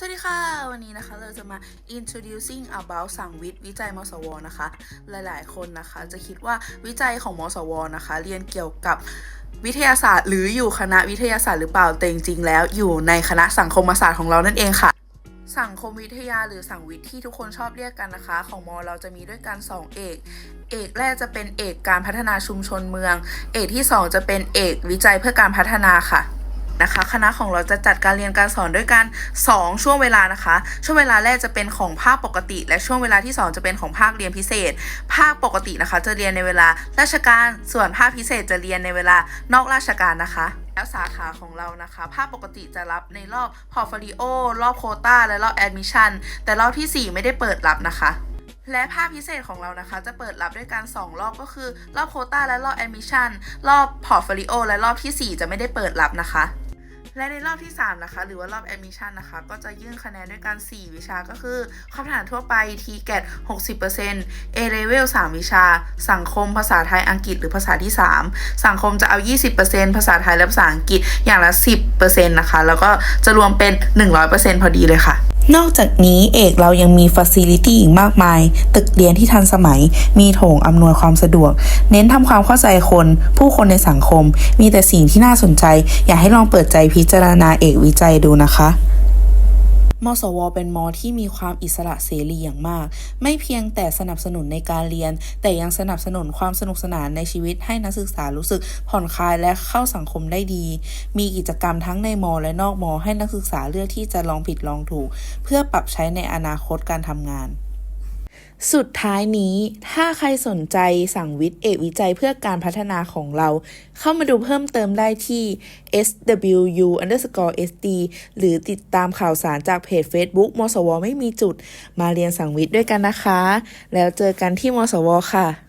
สวัสดีค่ะ วันนี้นะคะเราจะมา introducing about สังวิทย์วิจัยมสวนะคะ หลายๆ คนนะคะจะคิดว่าวิจัยของมสวนะคะ เรียนเกี่ยวกับวิทยาศาสตร์ หรืออยู่คณะวิทยาศาสตร์หรือเปล่าแต่จริงๆแล้วอยู่ในคณะสังคมศาสตร์ของเรานั่นเองค่ะสังคมวิทยาหรือสังวิทย์ที่ทุกคนชอบเรียกกันนะคะ ของมอเราจะมีด้วยกัน 2 เอก เอกแรกจะเป็นเอกการพัฒนาชุมชนเมือง เอกที่ 2 จะเป็นเอกวิจัยเพื่อการพัฒนาค่ะ นะคะ คณะของเราจะจัดการเรียนการสอนด้วยกัน 2 ช่วงเวลานะคะ ช่วงเวลาแรกจะเป็นของภาคปกติ และช่วงเวลาที่ 2 จะเป็นของภาคเรียนพิเศษ ภาคปกตินะคะ จะเรียนในเวลาราชการส่วนภาคพิเศษจะเรียนในเวลานอกราชการนะคะแล้วสาขาของเรานะคะ ภาคปกติจะรับในรอบพอร์ตโฟลิโอ รอบโคตาและรอบแอดมิชชั่น แต่รอบทีสี่4 ไม่ได้เปิดรับนะคะ และภาคพิเศษของเรานะคะ จะเปิดรับด้วยกัน 2 รอบก็คือ รอบโคตาและรอบแอดมิชชั่น รอบพอร์ตโฟลิโอและรอบทีสี่4 จะไม่ได้เปิดรับนะคะ และในรอบที่ 3 นะคะ หรือว่ารอบ admission นะคะ ก็จะยื่นคะแนนด้วยกัน 4 วิชาก็คือคำถามทั่วไป TGAT 60% A level 3 วิชา สังคมภาษาไทยอังกฤษหรือภาษาที่ 3 สังคมจะเอา 20%ภาษาไทยและภาษาอังกฤษอย่างละ 10%นะคะ แล้วก็จะรวมเป็น 100%พอดีเลยค่ะ นอกจากนี้เอกเรายังมีฟัซิลิตี้อีกมากมาย ตึกเรียนที่ทันสมัย มีโถงอำนวยความสะดวก เน้นทำความเข้าใจคน ผู้คนในสังคม มีแต่สิ่งที่น่าสนใจ อยากให้ลองเปิดใจพิจารณาเอกวิจัยดูนะคะ มสว เป็นมอที่มีความอิสระเสรีอย่างมาก ไม่เพียงแต่สนับสนุนในการเรียน แต่ยังสนับสนุนความสนุกสนานในชีวิตให้นักศึกษารู้สึกผ่อนคลายและเข้าสังคมได้ดี มีกิจกรรมทั้งในมอและนอกมอให้นักศึกษาเลือกที่จะลองผิดลองถูก เพื่อปรับใช้ในอนาคตการทำงาน สุดท้ายนี้ถ้าใครสนใจสั่งวิทย์เอกวิจัยเพื่อการพัฒนาของเรา เข้ามาดูเพิ่มเติมได้ที่ swu underscore sd หรือติดตามข่าวสารจากเพจ Facebook มสว ไม่มีจุด มาเรียนสั่งวิทย์ด้วยกันนะคะ แล้วเจอกันที่มสวค่ะ